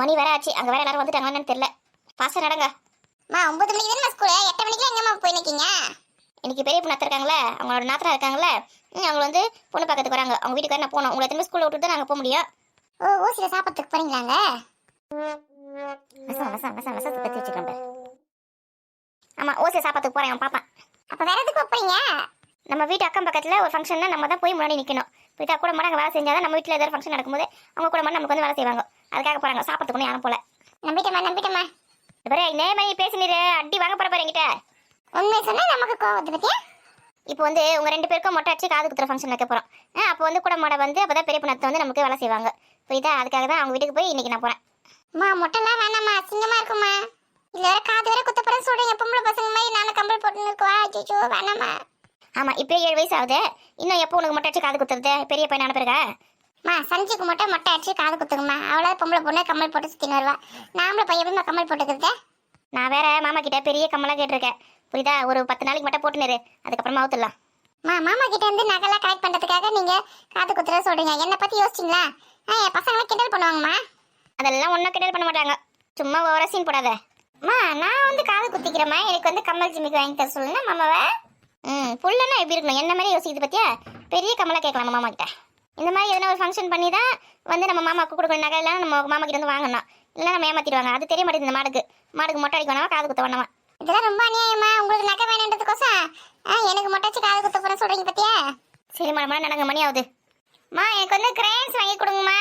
மணி வேற ஆச்சு. அங்க வேற எல்லாரும் வந்துட்டாங்கன்னு தெரியல. ஃபாஸ்டா நடங்க மா ஒன்பது மணிக்கு தானே ஸ்கூலு எட்டு மணிக்கு எங்கம்மா போய் நிற்கீங்க இன்னைக்கு பெரிய பொண்ணு அத்தை இருக்காங்களே அவங்களோட நாத்தனா இருக்காங்களே அவங்க வந்து பொண்ணு பார்க்கறதுக்கு வராங்க. அவங்க வீட்டுக்கு நான் போகணும். உங்களை திரும்ப ஸ்கூல்ல விட்டுட்டு தான் நாங்கள் போக முடியும். ஓ ஓசியில் சாப்பிட்றதுக்கு போறீங்களாங்க விஷம் விஷம் விஷம் விஷத்தை பற்றி வச்சுக்கிறேன் பாரு. ஆமா ஓசியில் சாப்பாட்டுக்கு போறேன் அவன் பாப்பான். அப்போ வேற எதுக்கு போறீங்க நம்ம வீட்டு அக்கம் பக்கத்துல ஒரு ஃபங்க்ஷன்னா நம்ம தான் போய் முன்னாடி நிக்கணும். போயிட்டா கூட மாட அங்கே வேலை செஞ்சாதான் நம்ம வீட்டில் ஏதாவது ஃபங்க்ஷன் நடக்கும்போது அவங்க கூட மாட நமக்கு வந்து வேலை செய்வாங்க. அதுக்காக போறாங்க. சாப்பிட்றதுக்கு யாரும் போல. நம்பிட்டேம்மா நம்பிட்டேம்மா. இது பாரு நேமணி பேசினீரு அடி வாங்க போற பாரு என்கிட்ட. உண்மை சொன்னா நமக்கு கோவத்தை பத்தியா? இப்போ வந்து உங்க ரெண்டு பேருக்கும் மொட்டை அடிச்சு காது குத்துற ஃபங்க்ஷன் வைக்க போறோம். ஆ, அப்போ வந்து கூட மாட வந்து அப்பதான் பெரிய பொண்ணத்தை வந்து நமக்கு வேலை செய்வாங்க. புரியுதா? அதுக்காக தான் அவங்க வீட்டுக்கு போய் இன்னைக்கு நான் போறேன். மா மொட்டைலாம் வேணாம்மா. அசிங்கமா இருக்குமா இல்ல காது வேற குத்த போறேன் சொல்றீங்க. பொம்பளை பசங்க மாதிரி நானும் கம்பல் போட்டுன்னு இருக்கவா? அச்சோ வேணாம்மா. ஆமா இப்போ ஏழு வயசு ஆகுது. இன்னும் எப்போ உனக்கு மொட்டை அடிச்சு காது குத்துறது? பெரிய பையன் அனுப்பிருக்கா மா சஞ்சுக்கு மட்டும் மொட்டை அடிச்சு காது குத்துங்கம்மா. அவளா பொம்பளை பொண்ணு கம்மல் போட்டு சுத்தின்னு வருவா. நாமளும் பையன் எப்படிமா கம்மல் போட்டுக்கிறது? நான் வேற மாமா கிட்ட பெரிய கம்மலாம் கேட்டிருக்கேன். புரியுதா ஒரு பத்து நாளைக்கு மட்டும் போட்டுனரு அதுக்கப்புறமா ஊத்துடலாம் மா மாமா கிட்ட இருந்து நகைலாம் கலெக்ட் பண்றதுக்காக நீங்க காது குத்துற சொல்றீங்க. என்னை பத்தி யோசிச்சிங்களா? ஆ என் பசங்களாம் கிண்டல் பண்ணுவாங்கம்மா. அதெல்லாம் ஒன்றும் கிண்டல் பண்ண மாட்டாங்க. சும்மா ஓவரா சீன் போடாத. அம்மா நான் வந்து காது குத்திக்கிறேம்மா. எனக்கு வந்து கம்மல் ஜிமிக்கு வாங்கி தர சொல்லுங்க மாமாவை. ம் புள்ளனா எப்படி இருக்கணும்? என்ன மாதிரி யோசிக்குது பத்தியா? பெரிய கமலா கேட்கலாம் மாமா கிட்ட? இந்த மாதிரி எதனா ஒரு ஃபங்க்ஷன் பண்ணி தான் வந்து நம்ம மாமாவுக்கு கொடுக்குற நகை எல்லாம் நம்ம மாமா கிட்ட வந்து வாங்கணும். இல்லை நம்ம ஏமாத்திடுவாங்க. அது தெரிய மாட்டேங்குது இந்த மாடுக்கு. மாடுக்கு மொட்டை அடிக்க வேணாமா காது குத்த வேணாமா? இதெல்லாம் ரொம்ப அநியாயமா. உங்களுக்கு நகை வேணுன்றதுக்கோசம் ஆ எனக்கு மொட்டை வச்சு காது குத்த போறேன் சொல்றீங்க பத்தியா? சரி மேடம் நடங்க. மணி ஆகுது. மா எனக்கு வந்து கிரேன்ஸ் வாங்கி கொடுங்கம்மா.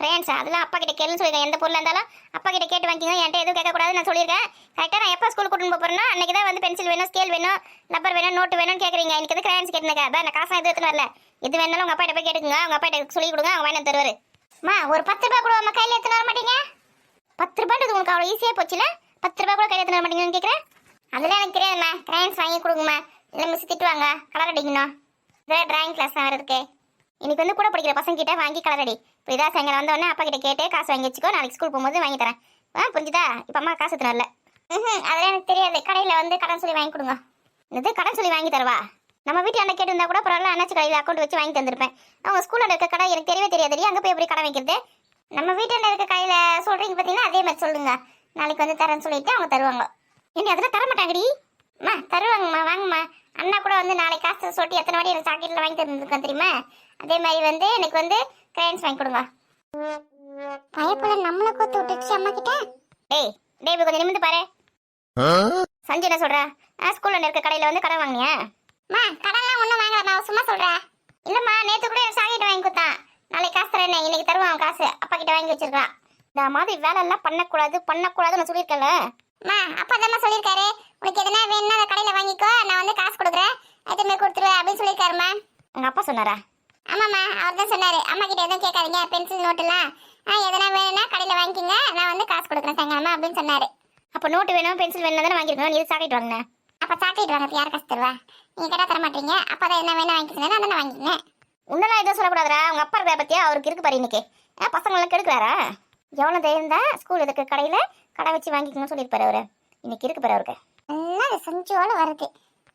கிரேன்ஸ் அதெல்லாம் அப்பா கிட்ட கேளுன்னு சொல்லியிருக்கேன் எந்த பொருளாக இருந்தாலும் அப்பா கிட்ட கேட்டு வாங்கிக்கோங்க. என்கிட்ட எதுவும் கேட்கக்கூடாதுன்னு நான் சொல்லியிருக்கேன். கரெக்டாக நான் எப்போ ஸ்கூல் கூட்டிட்டு போகிறேன்னா அன்றைக்கி தான் வந்து பென்சில் வேணும் ஸ்கேல் வேணும் ரப்பர் வேணும் நோட்டு வேணும்னு கேட்குறீங்க எனக்கு எது கிரேன்ஸ் கேட்டுனக்கா? அதான் நான் காசு எதுவும் எடுத்துன்னு வரல. எது வேணாலும் உங்கள் அப்பா போய் கேட்டுக்குங்க. உங்கள் அப்பா கிட்ட சொல்லி கொடுங்க. அவங்க வாங்கி தருவார். மா ஒரு பத்து ரூபா கூட உங்கள் கையில் எடுத்துன்னு வர மாட்டீங்க? பத்து ரூபான்றது உங்களுக்கு அவ்வளோ ஈஸியாக போச்சுல? பத்து ரூபா கூட கையில் எடுத்துன்னு வர மாட்டீங்கன்னு கேட்குறேன் அதெல்லாம் எனக்கு தெரியாதும்மா. கிரேன்ஸ் வாங்கி கொடுங்கம்மா. இல்லை மிஸ் திட்டுவாங்க. கலர் அடிக்கணும். இதெல்லாம் ட்ராயிங் கிளாஸ் தான் இருக்கு இன்னைக்கு வந்து கூட படிக்கிற பசங்க கிட்ட வாங்கி கலரடி இப்போ இதா சாயங்காலம் வந்த உடனே அப்பா கிட்ட கேட்டு காசு வாங்கி வச்சுக்கோ நாளைக்கு ஸ்கூல் போகும்போது வாங்கி தரேன். ஆ புரிஞ்சுதா? இப்போ அம்மா காசு தரல ம் அதெல்லாம் எனக்கு தெரியாது. கடையில் வந்து கடன் சொல்லி வாங்கி கொடுங்க. இது கடன் சொல்லி வாங்கி தரவா? நம்ம வீட்டில் அண்ணன் கேட்டிருந்தா கூட பரவாயில்ல அண்ணாச்சி கடையில் அக்கௌண்ட் வச்சு வாங்கி தந்திருப்பேன். அவங்க ஸ்கூலில் இருக்க கடை எனக்கு தெரியவே தெரியாது அங்கே போய் எப்படி கடை வைக்கிறது? நம்ம வீட்டில் இருக்க கடையில் சொல்கிறீங்க பார்த்தீங்கன்னா அதே மாதிரி சொல்லுங்க. நாளைக்கு வந்து தரேன்னு சொல்லிட்டு அவங்க தருவாங்க. என்ன அதெல்லாம் தர மாட்டாங்கடி. அம்மா தருவாங்கம்மா வாங்கம்மா. அண்ணா கூட வந்து நாளைக்கு காசு சொல்லிட்டு எத்தனை வாட்டி எனக்கு சாக்கெட்டில் வாங்கி தந்துருக்கேன் தெரியுமா? அதே மாதிரி வந்து எனக்கு வந்து கிரைன்ஸ் வாங்கி கொடுங்க. பயப்புல நம்மளை கோத்து விட்டுச்சு அம்மா கிட்ட டேய் டேய் கொஞ்சம் நிமிந்து பாரு. சஞ்சய் என்ன சொல்றா? ஆ ஸ்கூல்ல இருக்க கடையில் வந்து கடன் வாங்கினியா? அம்மா கடன்லாம் ஒன்றும் வாங்கல நான் சும்மா சொல்கிறேன் இல்லைம்மா நேற்று கூட எனக்கு சாக்கெட் வாங்கி கொடுத்தான். நாளைக்கு காசு தரேன் இன்னைக்கு தருவான் காசு. அப்பா கிட்ட வாங்கி வச்சிருக்கான். இந்த மாதிரி வேலை எல்லாம் பண்ணக்கூடாது பண்ணக்கூடாதுன்னு நான் சொல்லியிருக்கேன்ல. அம்மா அப்பா தான் சொல்லியிருக்காரு. உனக்கு எதனா வேணும்னா அந்த கடையில் வாங்கிக்கோ நான் வந்து காசு கொடுக்குறேன். எதுவுமே கொடுத்துருவேன் அப்படின்னு சொல்லியிருக்காருமா உங்க அப்பா சொன்னாரா? ஆமாம்மா அவர் தான் சொன்னாரு. அம்மா கிட்ட எதுவும் கேட்காதீங்க பென்சில் நோட்டுலாம் ஆ எதனா வேணும்னா கடையில் வாங்கிக்கோங்க நான் வந்து காசு கொடுக்குறேன் சாயங்காலமா அப்படின்னு சொன்னாரு. அப்போ நோட்டு வேணும் பென்சில் வேணும் தானே வாங்கிருக்கணும் நீ இது சாக்கிட்டு வாங்கினேன் அப்போ சாக்லேட் வாங்க யார் காசு தருவா? நீங்க கேட்டால் தர மாட்டீங்க அப்போ தான் என்ன வேணும் வாங்கிக்கோங்க நான் தானே வாங்கிக்கோங்க உன்னெல்லாம் எதுவும் சொல்லக்கூடாதுடா உங்க அப்பா இருக்கிற பத்தியா அவருக்கு இருக்கு பாரு இன்னைக்கு. ஆ பசங்களெல்லாம் கெடுக்கிறாரா? எவ்வளோ தைரியம் தான் ஸ்கூல் இதுக்கு கடையில் கடை வச்சு வாங்கிக்கணும்னு சொல்லியிருப்பாரு அவரு. இன்னைக்கு இருக்கு பாரு அவருக்கு. எல்லாம் அது செஞ்சோல வருது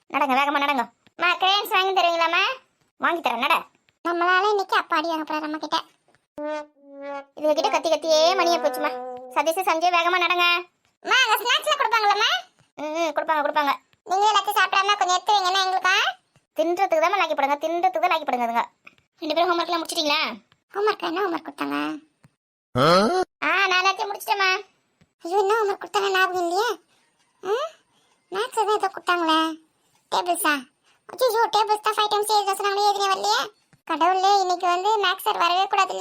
நடங்க வேகமா நடங்க. அம்மா கிரேன்ஸ் வாங்கி தருவீங்களாம்மா? வாங்கி தரேன் நட. நம்மளால இன்னைக்கு அப்பா அடி வாங்க போறாரு நம்ம கிட்ட இதுங்க கிட்ட கத்தி கத்தியே மணியை போச்சுமா. சதீஷ் சஞ்சய் வேகமா நடங்க. அம்மா அங்கே ஸ்நாக்ஸ்லாம் கொடுப்பாங்களாம்மா? ம் கொடுப்பாங்க கொடுப்பாங்க. நீங்களும் எல்லாத்தையும் சாப்பிடாம கொஞ்சம் எடுத்து வைங்கன்னா எங்களுக்கா? தின்றதுக்கு தான் லாக்கி போடுங்க தின்றதுக்கு தான் லாக்கி போடுங்க அதுங்க. ரெண்டு பேரும் ஹோம்ஒர்க்லாம் முடிச்சிட்டீங்களா? ஹோம்ஒர்க் என்ன ஹோம்ஒர்க் கொடுத்தாங்க? ஆ? நான் எல்லாத்தையும் முடிச்சிட்டேம்மா. ஐயோ என்ன ஹோம்ஒர்க் கொடுத்தாங்க ஞாபகம் இல்லையே. மேக்ஸ் எதுவும் ஏதோ கொடுத்தாங்களே. டேபிள்ஸா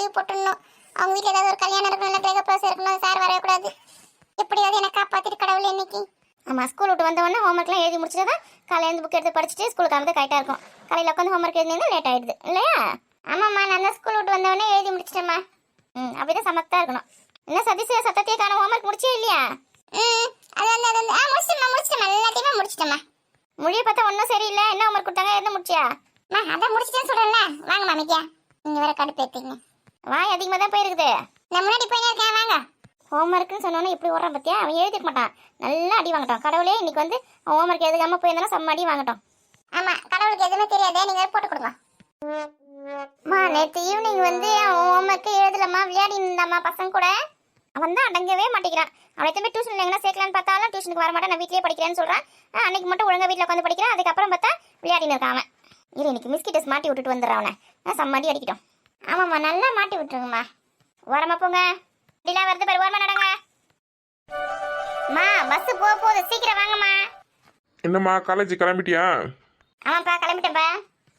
லீவ் போட்டுடணும். அவங்க வீட்டில் ஏதாவது ஒரு கல்யாணம் இருக்கணும் இல்லை கிரக பிரவேசம் இருக்கணும் சார் வரவே கூடாது எப்படியாவது என்னை காப்பாத்திட்டு கடவுளே இன்னைக்கு ஆமாம் ஸ்கூல் விட்டு வந்த உடனே ஹோம்ஒர்க்லாம் எழுதி முடிச்சுட்டு தான் காலையில் புக் எடுத்து படிச்சுட்டு ஸ்கூலுக்கு வந்து கரெக்டாக இருக்கும். காலையில் உட்காந்து ஹோம்ஒர்க் எழுதினா லேட் ஆயிடுது இல்லையா? ஆமாம்மா நான் தான் ஸ்கூல் விட்டு வந்தவொடனே எழுதி முடிச்சிட்டேம்மா. ம் அப்படிதான் சமத்தா இருக்கணும். என்ன சதீஷ் சத்தத்தையே காண ஹோம்ஒர்க் முடிச்சே இல்லையா? ம் அது வந்து அது வந்து ஆ முடிச்சிட்டேம்மா முடிச்சிட்டேம்மா எல்லாத்தையுமே முடிச்சிட்டேம்மா. மொழியை பார்த்தா ஒன்றும் சரியில்லை. என்ன ஹோம்ஒர்க் கொடுத்தாங்க என்ன முடிச்சியா? அம்மா அதான் முடிச்சிட்டேன்னு சொல்கிறேன்ல வாங்க மாமிக்கா நீங்கள் வேற கடுப்பு ஏற்றிங்க வாய் அதிகமாக தான் போயிருக்குது. நான் முன்னாடி போயினே இருக்கேன் வாங்க ஹோம்ஒர்க்னு சொன்னோன்னே இப்படி ஓடுறான் பார்த்தியா அவன் எழுதிருக்க மாட்டான். நல்லா அடி வாங்கட்டான் கடவுளே இன்னைக்கு வந்து அவன் ஹோம்ஒர்க் எழுதாம போயிருந்தாலும் செம்ம அடி வாங்கட்டும். ஆமாம் கடவுளுக்கு எதுவுமே தெரியாதே நீங்கள் போட்டு கொடுங்க. மா நேற்று ஈவினிங் வந்து அவன் ஹோம்ஒர்க்கு எழுதலம்மா விளையாடி இருந்தாம்மா பசங்க கூட. அவன் தான் அடங்கவே மாட்டேங்கிறான். அவனை திரும்பி டியூஷன்ல எங்கன்னா சேர்க்கலான்னு பார்த்தாலும் டியூஷனுக்கு வர மாட்டேன் நான் வீட்லயே படிக்கிறேன்னு சொல்றான். ஆ, அன்னைக்கு மட்டும் ஒழுங்கா வீட்டில் உட்காந்து படிக்கிறான். அதுக்கப்புறம் பார்த்தா விளையாடின்னு இருக்கான் அவன். இரு இன்னைக்கு மிஸ்கிட்டஸ் மாட்டி விட்டுட்டு வந்துடுறான் அவனை. நான் சம்மாடி அடிக்கட்டும். ஆமாம்மா நல்லா மாட்டி விட்டுருங்கம்மா. ஓரமா போங்க. இப்படிலாம் வருது பாரு ஓரமா நடங்க. மா பஸ் போக போகுது சீக்கிரம் வாங்கம்மா. என்னம்மா காலேஜ் கிளம்பிட்டியா? ஆமாப்பா கிளம்பிட்டேன்ப்பா.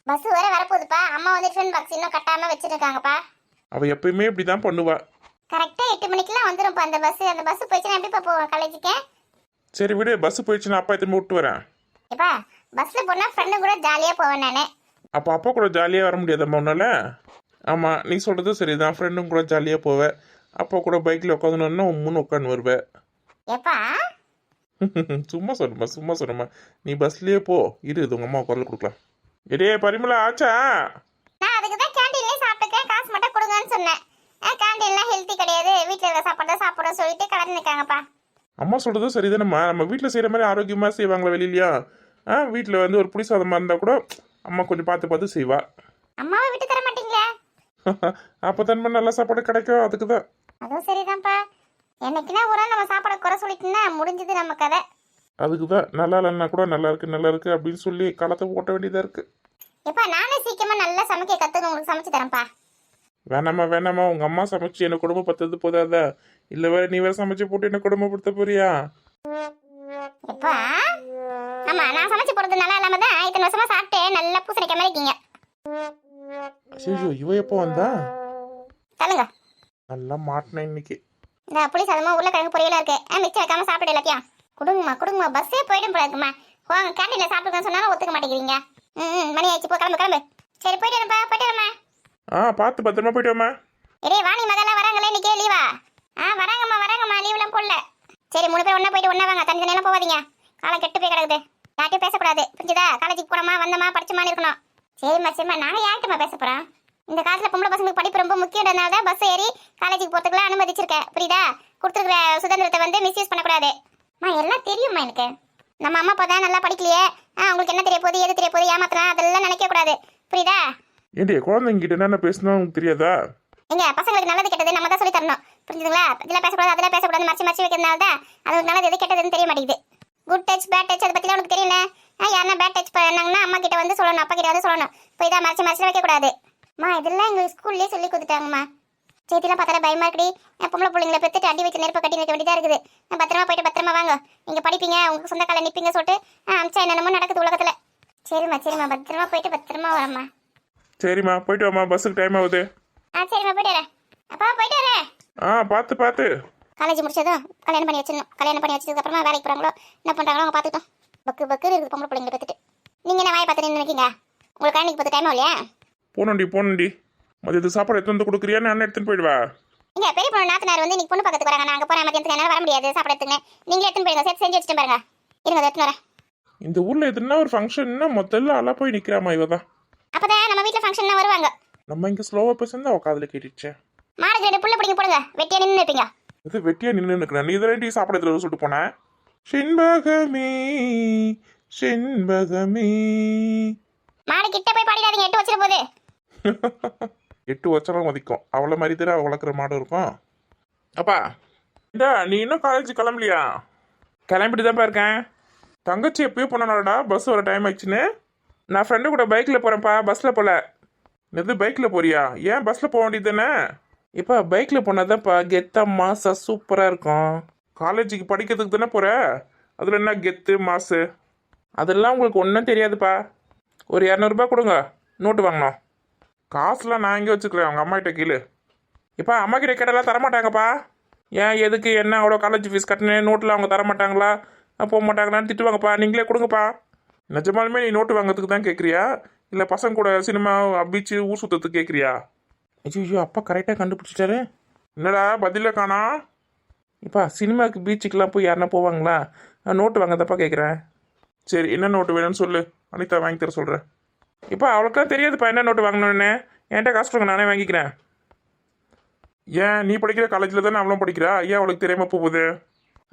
பஸ் வேற வரப்போகுதுப்பா. அம்மா வந்து டிஃபன் பாக்ஸ் இன்னும் கட்டாம வச்சிருக்காங்கப்பா. அவள் எப்பயுமே இப்படி தான் பண்ணுவா கரெக்டா எட்டு மணிக்கெல்லாம் வந்துரும்ப்பா அந்த பஸ் அந்த பஸ் போயிடுச்சுன்னா எப்படிப்பா போவோம் காலேஜுக்கு சரி விடு பஸ் போயிடுச்சுன்னா அப்பா திரும்ப விட்டு வரேன். எப்பா பஸ்ல போனா ஃப்ரெண்டு கூட ஜாலியா போவேன் நானு. அப்போ அப்பா கூட ஜாலியாக வர முடியாதம்மா உன்னால? ஆமாம் நீ சொல்கிறது சரிதான். ஃப்ரெண்டும் கூட ஜாலியாக போவேன் அப்பா கூட பைக்கில் உட்காந்துனா உம்முன்னு உட்காந்து வருவேன் சும்மா சொல்லுமா சும்மா சொல்லுமா. நீ பஸ்லயே போ. இரு இது உங்கள் அம்மா குரல் கொடுக்கலாம். எடே பரிமளா ஆச்சா? நான் அதுக்கு தான் கேண்டீன்லயே சாப்பிட்டுக்கேன் காசு மட்டும் கொடுங்கன்னு சொன்னேன். கேண்டீன்லாம் ஹெல்த்தி கிடையாது. வீட்டில் இருக்க சாப்பாடு சாப்பிட சொல்லிட்டு கலந்து நிற்காங்கப்பா அம்மா சொல்கிறதும் சரிதானம்மா. நம்ம வீட்டில் செய்கிற மாதிரி ஆரோக்கியமாக செய்வாங்களா வெளியிலயா? ஆ வீட்டில் வந்து ஒரு புளி சாதமாக இருந்தால் கூட அம்மா கொஞ்சம் பார்த்து பார்த்து செய்வா. அம்மாவை விட்டு தர மாட்டீங்களே அப்போ தான் நல்ல சாப்பாடு கிடைக்கும் அதுக்கு தான் அதுவும் சரிதான்ப்பா. என்னைக்குன்னா ஒரு நாள் நம்ம சாப்பாட குறை சொல்லிட்டுனா முடிஞ்சது நம்ம கதை. அதுக்கு தான் நல்லா இல்லைன்னா கூட நல்லா இருக்கு நல்லா இருக்கு அப்படின்னு சொல்லி களத்தை ஓட்ட வேண்டியதாக இருக்கு. எப்பா நானே சீக்கிரமா நல்லா சமைக்க கத்துக்க உங்களுக்கு சமைச்சு தரேன்ப்பா. வேணாம்மா வேணாம்மா உங்க அம்மா சமைச்சு என்ன குடும்பப்படுத்துறது போதாதா? இல்ல வேற நீ வேற சமைச்சு போட்டு என்ன குடும்பப்படுத்த போறியா? எப்பா ஆமா நான் சமைச்சு போறது நல்லா இல்லாம தான் இத்தனை வருஷமா சாப்பிட்டு நல்லா பூசணிக்காம இருக்கீங்க. ஐயோ இவ எப்போ வந்தா? சொல்லுங்க நல்லா மாட்டினேன் இன்னைக்கு. இந்த புளி சாதமா உருளைக்கிழங்கு பொரியலா இருக்கு. ஆ, மிச்சம் வைக்காம சாப்பிடு எல்லாத்தையும்? கொடுங்கம்மா கொடுங்கம்மா. பஸ்ஸே போயிடும் போல இருக்குமா போங்க கேண்டீன்ல சாப்பிடுங்கன்னு சொன்னாலும் ஒத்துக்க மாட்டேங்கிறீங்க. ம் மணி ஆயிடுச்சு. போ கிளம்பு கிளம்பு. சரி போயிட்டு வரேன்ப்பா போயிட்டு வரேம்மா ஆ பார்த்து பத்திரமா போயிட்டு வாம்மா. இதே வாணி மகள்லாம் வராங்களே இன்னைக்கே? லீவா ஆ? வராங்கம்மா வராங்கம்மா. லீவ்லாம் போடல. சரி மூணு பேர் ஒண்ணா போயிட்டு ஒண்ணா வாங்க. தனி தனியெல்லாம் போகாதீங்க காலம் கெட்டு போய் கிடக்குது. யார்ட்டையும் பேசக்கூடாது. புரிஞ்சுதா? காலேஜுக்கு போனோமா வந்தோமா படிச்சோமான்னு இருக்கணும். சரிம்மா சரிம்மா. நான் யார்கிட்டமா பேச போறேன்? இந்த காலத்துல பொம்பளை பசங்களுக்கு படிப்பு ரொம்ப முக்கியன்றதுனால தான் பஸ் ஏறி காலேஜுக்கு போறதுக்குலாம் அனுமதிச்சிருக்கேன். புரியுதா? கொடுத்துருக்குற சுதந்திரத்தை வந்து மிஸ்யூஸ் பண்ணக்கூடாது. அம்மா எல்லாம் தெரியும்மா எனக்கு. நம்ம அம்மா அப்பா தான் நல்லா படிக்கலையே. ஆ உங்களுக்கு என்ன தெரிய போகுது எது தெரிய போகுது ஏமாத்தலாம் அதெல்லாம் நினைக்க கூடாது புரியுதா? ஏண்டி குழந்தைங்க கிட்ட என்னென்ன பேசணும் உனக்கு தெரியாதா? எங்க பசங்களுக்கு நல்லது கெட்டது நம்ம தான் சொல்லி தரணும். புரிஞ்சுதுங்களா? இதெல்லாம் பேசக்கூடாது அதெல்லாம் பேசக்கூடாது மறைச்சு மறைச்சு வைக்கிறதுனால தான் அது நல்லது எது கெட்டதுன்னு தெரிய மாட்டேங்குது. குட் டச் பேட் டச் அதை பற்றிலாம் உனக்கு தெரியல ஆ யாருன்னா பேட் டச் பண்ணாங்கன்னா அம்மா கிட்ட வந்து சொல்லணும் அப்பா கிட்ட வந்து சொல்லணும். போய் தான் மறைச்சு மறைச்சு வைக்கக்கூடாது. அம்மா இதெல்லாம் எங்களுக்கு ஸ்கூல்லேயே சொல்லி கொடுத்துட்டாங்கம்மா. செய்திலாம் பார்த்தா பயமா இருக்குடி. என் பொம்பளை பிள்ளைங்களை பெற்றுட்டு அடி வச்சு நெருப்பு கட்டி வைக்க வேண்டியதா இருக்குது. நான் பத்திரமா போயிட்டு பத்திரமா வாங்க. நீங்க படிப்பீங்க உங்க சொந்த கால நிப்பீங்க சொல்லிட்டு அமிச்சா என்னென்னமோ நடக்குது உலகத்துல. சரிம்மா சரிம்மா பத்திரமா போயிட்டு பத்திரமா வரம்மா சரிம்மா போயிட்டு வாம்மா பஸ்ஸுக்கு டைம் ஆகுது. ஆ சரிம்மா போயிட்டு வரேன். அப்பா போயிட்டு வரேன். ஆ பார்த்து பார்த்து. காலேஜ் முடிச்சதும் கல்யாணம் பண்ணி வச்சிடணும். கல்யாணம் பண்ணி வச்சதுக்கு அப்புறமா வேலைக்கு போறாங்களோ என்ன பண்றாங்களோ அவங்க பார்த்துட்டோம். பக்கு பக்கு இருக்குது பொம்பளை பிள்ளைங்களை பார்த்துட்டு. நீங்க என்ன வாயை பார்த்து நின்று இருக்கீங்க? உங்களுக்கு கல்யாணிக்கு பார்த்து டைம் இல்லையா? போனண்டி போனண்டி மதியத்து சாப்பாடு எடுத்து வந்து கொடுக்குறியா நான் எடுத்துன்னு போயிடுவா. இங்க பெரிய பொண்ணு நாத்தனார் வந்து இன்னைக்கு பொண்ணு பக்கத்துக்கு வராங்க. நான் அங்க போறேன் மத்தியானத்துக்கு என்னால வர முடியாது. சாப்பாடு எடுத்துங்க நீங்களே எடுத்துன்னு போயிருங்க. சேர்த்து செஞ்சு வச்சுட்டு பாருங்க. இருங்க எடுத்துன்னு வரேன். இந்த ஊர்ல எதுனா ஒரு ஃபங்க்ஷன்னா மொத்தம் அలా போய் நிக்கிறாமா இவ தான். அப்பதான் நம்ம வீட்டுல ஃபங்க்ஷன்லாம் வருவாங்க. நம்ம இங்க ஸ்லோவா பேசுனா அவ காதுல கேட்டுச்சே மாடுக்கு ரெண்டு புள்ள பிடிங்க போடுங்க. வெட்டியா நின்று இருப்பீங்க. இது வெட்டியா நின்று நிற்கிறேன் நீ இதெல்லாம் டீ சாப்பாடு வர சொல்லிட்டு போனேன் செண்பகமே செண்பகமே. மாடு கிட்ட போய் பாடிடாதீங்க. எட்டு வச்சிட போகுது. எட்டு வருஷம் மதிக்கும். அவளை மாதிரி தானே வளர்க்குற மாடு இருக்கும். அப்பா இந்தா நீ இன்னும் காலேஜ் கிளம்பலையா? கிளம்பிட்டு தான்ப்பா இருக்கேன். தங்கச்சி எப்பயோ போனாடா பஸ் வர டைம் ஆயிடுச்சுன்னு. நான் ஃப்ரெண்டு கூட பைக்கில் போகிறேன்ப்பா பஸ்ஸில் போகல எது பைக்கில் போறியா? ஏன் பஸ்ஸில் போக வேண்டியது தானே? இப்போ பைக்கில் போனாதான்ப்பா கெத்தா மாசா சூப்பராக இருக்கும். காலேஜுக்கு படிக்கிறதுக்கு தானே போகிற அதில் என்ன கெத்து மாசு? அதெல்லாம் உங்களுக்கு ஒன்றும் தெரியாதுப்பா. ஒரு இரநூறுபா கொடுங்க. நோட்டு வாங்கணும். காசுலாம் நான் எங்கே வச்சுக்கிறேன் அவங்க அம்மாகிட்ட கீழே இப்போ அம்மா கிட்ட கேட்டாலாம் தரமாட்டாங்கப்பா. ஏன் எதுக்கு என்ன அவ்வளோ காலேஜ் ஃபீஸ் கட்டினேன் நோட்டில் அவங்க தரமாட்டாங்களா? அஹ் போக மாட்டாங்களான்னு திட்டுவாங்கப்பா. நீங்களே கொடுங்கப்பா. நிஜமாலுமே நீ நோட்டு வாங்குறதுக்கு தான் கேட்குறியா இல்லை பசங்க கூட சினிமா பீச்சு ஊர் சுத்தத்துக்கு கேட்குறியா ஐயோ அப்பா கரெக்டாக கண்டுபிடிச்சிட்டாரு. என்னடா பதில காணா? இப்பா சினிமாவுக்கு பீச்சுக்கெலாம் போய் யாருன்னா போவாங்களா? நான் நோட்டு வாங்கதப்பா கேட்குறேன் சரி என்ன நோட்டு வேணும்னு சொல்லு. அனிதா வாங்கி தர சொல்கிறேன் இப்போ அவளுக்குலாம் தெரியாதுப்பா என்ன நோட்டு வாங்கணும்னு. என்கிட்ட காசு கொடுங்க நானே வாங்கிக்கிறேன். ஏன் நீ படிக்கிற காலேஜில் தானே அவளும் படிக்கிறா? ஏன் அவளுக்கு தெரியாமல் போகுது?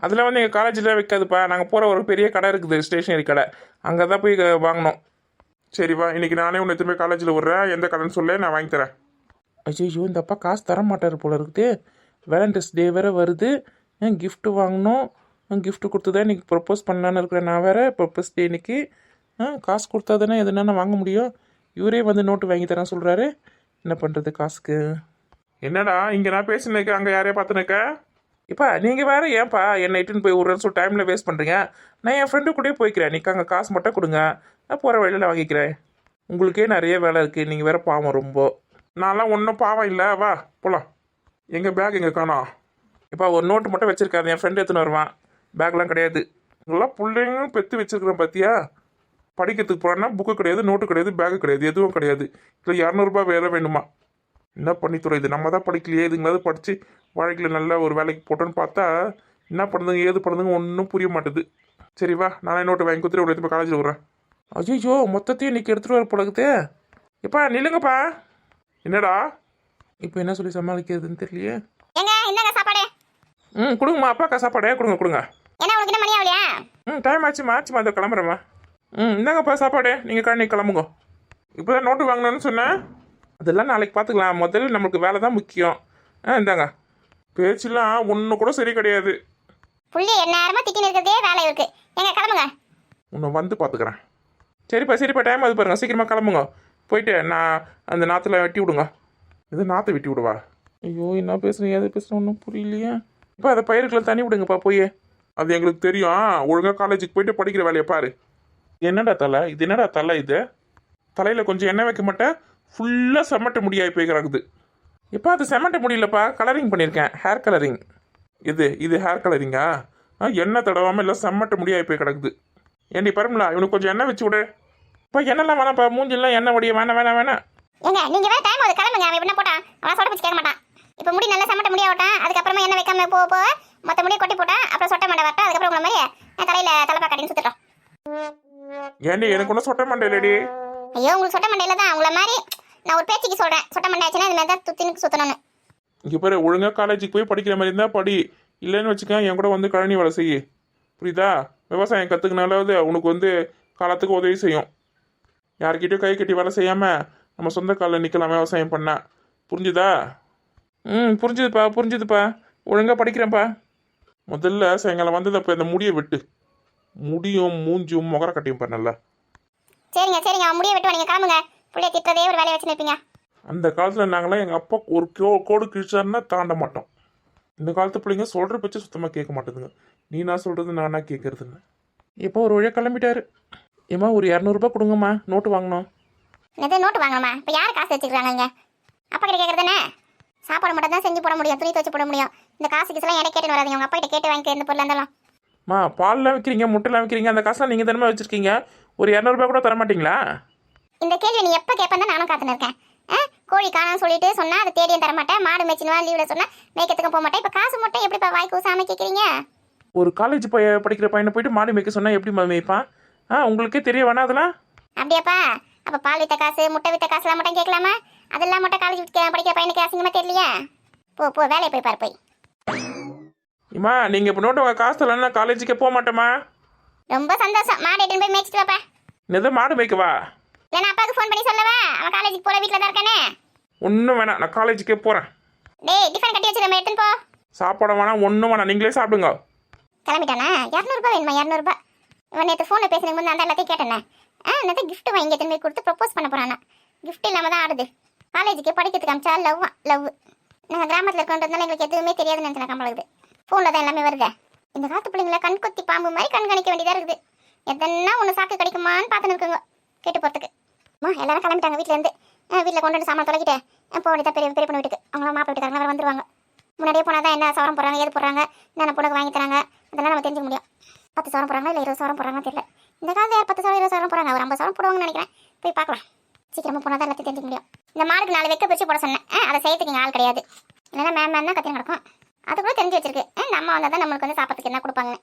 அதில் வந்து எங்கள் காலேஜில் வைக்காதுப்பா. நாங்கள் போகிற ஒரு பெரிய கடை இருக்குது ஸ்டேஷனரி கடை. அங்கே தான் போய் வாங்கினோம் வாங்கணும் சரிப்பா இன்றைக்கி நானே உன்னை திரும்பி காலேஜில் விட்றேன். எந்த கடைன்னு சொல்ல நான் வாங்கி தரேன். ஐயோ இந்த அப்பா காசு தர மாட்டார் போல இருக்குது. வேலண்டைன்ஸ் டே வேற வருது. gift வாங்கணும்? gift கொடுத்து தான் இன்னைக்கு ப்ரப்போஸ் பண்ணலான்னு இருக்கிறேன் நான் வேற. ப்ரப்போஸ் டே இன்னைக்கு. ஆ காசு கொடுத்தா தானே எதுனா வாங்க முடியும்? இவரே வந்து நோட்டு வாங்கி தரேன் சொல்கிறாரு என்ன பண்ணுறது காசுக்கு? என்னடா இங்கே நான் பேசினேக்க அங்கே யாரையா பார்த்துனக்க இப்போ நீங்கள் வேற ஏன்ப்பா என்னை இட்டுன்னு போய் விட்றேன்னு சொல்லி டைமில் வேஸ்ட் பண்ணுறீங்க நான் என் ஃப்ரெண்டு கூடயே போய்க்கிறேன். நீக்கு அங்கே காசு மட்டும் கொடுங்க. நான் போகிற வழியில் வாங்கிக்கிறேன். உங்களுக்கே நிறைய வேலை இருக்குது நீங்கள் வேற பாவம் ரொம்ப. நான்லாம் ஒன்றும் பாவம் இல்லை. வா போகலாம் எங்கள் பேக் எங்கே காணோம் இப்போ ஒரு நோட்டு மட்டும் வச்சுருக்காது என் ஃப்ரெண்டு எடுத்துன்னு வருவான். பேக்லாம் கிடையாது. இதெல்லாம் பிள்ளைங்களும் பெற்று வச்சுருக்குறேன் பார்த்தியா படிக்கிறதுக்கு போகிறேன்னா புக்கு கிடையாது நோட்டு கிடையாது பேக்கு கிடையாது எதுவும் கிடையாது. இல்லை இரநூறுபா வேலை வேணுமா? என்ன பண்ணித்துறை இது? நம்ம தான் படிக்கலையே. இதுங்களாவது படித்து வாழ்க்கையில் நல்ல ஒரு வேலைக்கு போட்டோன்னு பார்த்தா என்ன பண்ணுதுங்க ஏது பண்ணுதுங்க ஒன்றும் புரிய மாட்டுது. சரி வா. நானே நோட்டு வாங்கி கொடுத்துட்டு உடனே எடுத்து காலேஜில் விட்றேன். ஐயோ மொத்தத்தையும் இன்னைக்கு எடுத்துகிட்டு வர பழகுதே எப்பா நில்லுங்கப்பா. என்னடா? இப்போ என்ன சொல்லி சமாளிக்கிறதுன்னு தெரியலையே. எங்க இந்தாங்க சாப்பாடு. ம் கொடுங்கம்மா அப்பாக்கா சாப்பாடே. கொடுங்க கொடுங்க. என்ன உனக்கு என்ன மணி ஆகலையா? ம் டைம் ஆச்சுமா ஆச்சுமா அதை கிளம்புறேம்மா. ம் இந்தாங்கப்பா சாப்பாடு. நீங்கள் கண்ணி கிளம்புங்க. இப்போ தான் நோட்டு வாங்கணும்னு சொன்னேன். அதெல்லாம் நாளைக்கு பார்த்துக்கலாம். முதல்ல நம்மளுக்கு வேலை தான் முக்கியம். ஆ இந்தாங்க. பேச்செல்லாம் ஒன்று கூட சரி கிடையாது. புள்ளி நேரமா திட்டின்னு இருக்கிறதே வேலை இருக்கு. எங்க கிளம்புங்க. உன்னை வந்து பார்த்துக்கிறேன். சரிப்பா சரிப்பா டைம் அது பாருங்க. சீக்கிரமாக கிளம்புங்க. போயிட்டு நான் அந்த நாற்றுல வெட்டி விடுங்க. இது நாற்றை வெட்டி விடுவா? ஐயோ என்ன பேசுகிறேன் எது பேசுகிறேன் ஒன்றும் புரியலையே. இப்போ அதை பயிருக்குள்ள தண்ணி விடுங்கப்பா போய். அது எங்களுக்கு தெரியும். ஒழுங்காக காலேஜுக்கு போயிட்டு படிக்கிற வேலையை பாரு. என்னடா தலை? இது என்னடா தலை இது? தலையில் கொஞ்சம் எண்ணெய் வைக்க மாட்டேன். ஃபுல்லாக செம்மட்ட முடியாகி போய் கிடக்குது இப்போ அது செம்மட்ட முடியலப்பா. கலரிங் பண்ணியிருக்கேன் ஹேர் கலரிங் இது இது ஹேர் கலரிங்கா எண்ணெய் தடவாமல் இல்லை செம்மட்ட முடியாகி போய் கிடக்குது ஏண்டி பரமலா இவனுக்கு கொஞ்சம் எண்ணெய் வச்சு விடு. இப்போ எண்ணெய்லாம் வேணாம்ப்பா மூஞ்சிலாம் எண்ணெய் வடிய வேணாம் வேணாம் வேணாம். ஏங்க நீங்க வேற டைம் ஆகுது கிளம்புங்க. அவன் என்ன போட்டான். அவன் சொட்ட பிடிச்சி கேட்க மாட்டான். இப்போ முடி நல்லா சமட்ட முடிய விட்டான் அதுக்கப்புறமா என்ன வைக்காம போக போக மொத்த முடிய கொட்டி போட்டான் அப்புறம் சொட்ட மாட்டை வரட்டும். அதுக்கப்புறம் உங்களை மாதிரி தலையில தலைப்பா கட்டின்னு சுத்துட்டோம் ஏண்டி எனக்கு ஒன்றும் சொட்ட மாட்டேலடி ஐயோ உங்களுக்கு சொட்ட மண்டையில தான் உங்களை மாதிரி நான் ஒரு பேச்சுக்கு சொல்றேன். சொட்ட மண்டை ஆச்சுன்னா இது மாதிரி தான் துத்தினுக்கு சுத்தணும்னு. இங்கே பாரு ஒழுங்காக காலேஜுக்கு போய் படிக்கிற மாதிரி இருந்தால் படி. இல்லைன்னு வச்சுக்க என் கூட வந்து கழனி வேலை செய்யு. புரியுதா? விவசாயம் கற்றுக்கினாலாவது உனக்கு வந்து காலத்துக்கு உதவி செய்யும். யார்கிட்டயும் கை கட்டி வேலை செய்யாமல் நம்ம சொந்த காலில் நிற்கலாம் விவசாயம் பண்ணா. புரிஞ்சுதா? ம் புரிஞ்சுதுப்பா புரிஞ்சுதுப்பா. ஒழுங்காக படிக்கிறேன்ப்பா. முதல்ல சாயங்காலம் வந்ததப்போ இந்த முடியை வெட்டு. முடியும் மூஞ்சும் முகர கட்டியும் பாரு நல்லா. சரிங்க சரிங்க. முடிய விட்டு நீங்க கிளம்புங்க. புள்ளைய திட்டதே ஒரு வேலையை வச்சு நிற்பீங்க அந்த காலத்தில் நாங்களாம் எங்கள் அப்பா ஒரு கோ கோடு கிழிச்சாருன்னா தாண்ட மாட்டோம். இந்த காலத்து பிள்ளைங்க சொல்கிற பற்றி சுத்தமாக கேட்க மாட்டேதுங்க. நீ நான் சொல்கிறது நானா கேட்குறதுன்னு இப்போ ஒரு வழியாக கிளம்பிட்டாரு. ஏம்மா ஒரு இரநூறுபா கொடுங்கம்மா. நோட்டு வாங்கணும். என்னது நோட்டு வாங்கணுமா? இப்போ யார் காசு வச்சுக்கிறாங்க இங்க? அப்பா கிட்ட கேட்கறதானே சாப்பாடு மட்டும் தான் செஞ்சு போட முடியும் துணி துவச்சு போட முடியும். இந்த காசு கிசுலாம் எடை கேட்டு வராதீங்க. உங்க அப்பா கிட்ட கேட்டு வாங்கிக்க எந்த பொருளாக இருந்தாலும். மா பால்லாம் விற்கிறீங்க முட்டைலாம் விற்கிறீங்க அந்த காசுலாம் நீங்கள் தானே வச்சுருக்கீங்க? ஒரு இரநூறுபா கூட தர மாட்டீங்களா? இந்த கேள்வி நீ எப்போ கேட்பேன் நானும் காத்துன்னு இருக்கேன். ஆ? கோழி காணான்னு சொல்லிட்டு சொன்னா அதை தேடியும் தர மாட்டேன். மாடு மேய்ச்சினுவா லீவில் சொன்னா மேய்க்கிறதுக்கும் போக மாட்டேன். இப்போ காசு மட்டும் எப்படிப்பா வாய் கூசாம கேட்குறீங்க ஒரு காலேஜ் பைய படிக்கிற பையனை போயிட்டு மாடு மேய்க்க சொன்னால் எப்படி மேய்ப்பான்? ஆ உங்களுக்கே தெரிய வேணா அதெல்லாம். அப்படியாப்பா? அப்போ பால் வித்த காசு முட்டை வித்த காசுலாம் மட்டும் கேட்கலாமா? அதெல்லாம் மட்டும் காலேஜ் படிக்கிற பையனுக்கு அசிங்கமா தெரியலையா? போ போ வேலையை போய் பாரு போய். இம்மா நீங்கள் இப்போ நோட்டு உங்கள் காசு தரலன்னா காலேஜுக்கே போக மாட்டேம்மா ரொம்ப சந்தோஷம். மாடு எடுத்துன்னு போய் மேய்ச்சிட்டு வாப்பா. என்னது மாடு மேய்க்கவா இல்லைன்னா அப்பாவுக்கு ஃபோன் பண்ணி சொல்லவா? அவன் காலேஜுக்கு போல வீட்டில் தான் இருக்கானே. ஒன்றும் வேணாம் நான் காலேஜுக்கே போகிறேன் டேய் டிஃபன் கட்டி வச்சு நம்ம எடுத்துன்னு போ. சாப்பாடு வேணாம் ஒன்றும் வேணாம் நீங்களே சாப்பிடுங்க. கிளம்பிட்டானா? இரநூறுபா வேணுமா? இரநூறுபா. இவன் நேற்று ஃபோனில் பேசுறதுக்கு முந்தைய அந்த எல்லாத்தையும் கேட்டேனே. ஆ நேற்று கிஃப்ட் வாங்கி திரும்பி கொடுத்து ப்ரப்போஸ் பண்ண போகிறானா கிஃப்ட் இல்லாமல் தான் ஆடுது. காலேஜுக்கு படிக்கிறதுக்கு அமிச்சா லவ் லவ் நாங்கள் கிராமத்தில் இருக்கிறதுனால எங்களுக்கு எதுவுமே தெரியாதுன்னு நினச்சி கம்பளுக்குது ஃபோனில் தான் எல்லாமே வருது. இந்த காலத்து பிள்ளைங்கள கண் கொத்தி பாம்பு மாதிரி கண்காணிக்க வேண்டியதாக இருக்குது. எதனா ஒன்று சாக்கு கிடைக்குமான்னு பார்த்துன்னு இருக்குங்க கேட்டு போகிறதுக்கு அம்மா எல்லாரும் கிளம்பிட்டாங்க வீட்டிலேருந்து வீட்டில் கொண்டு வந்து சாமான் தொலைக்கிட்டு போக வேண்டியதான் பெரிய பெரிய பொண்ணு வீட்டுக்கு. அவங்கள மாப்பிள்ளை வீட்டுக்காரங்க வேறு வந்துருவாங்க. முன்னாடியே போனால் தான் என்ன சவரம் போடுறாங்க ஏது போடுறாங்க என்னென்ன பொண்ணுக்கு வாங்கி தராங்க அதெல்லாம் நம்ம தெரிஞ்சுக்க முடியும். பத்து சவரம் போடுறாங்க இல்லை இருபது சவரம் போடுறாங்க தெரியல. இந்த காலத்தில் யார் பத்து சவரம் இருபது சவரம் போடுறாங்க? ஒரு ஐம்பது சவரம் போடுவாங்கன்னு நினைக்கிறேன். போய் பார்க்கலாம். சீக்கிரமாக போனால் தான் எல்லாத்தையும் தெரிஞ்சுக்க முடியும். இந்த மாடுக்கு நாலு வெக்க பிரித்து போட சொன்னேன். அதை செய்யறதுக்கு இங்கே ஆள் கிடையாது. இல்லைன்னா மேம் மேம் தான் கத்தின்னு கிடக்கும். அது கூட தெரிஞ்சு வச்சிருக்கு. நம்ம அம்மா வந்தால் தான் நம்மளுக்கு வந்து சாப்பிட்றதுக்கு என்ன கொடுப்பாங்க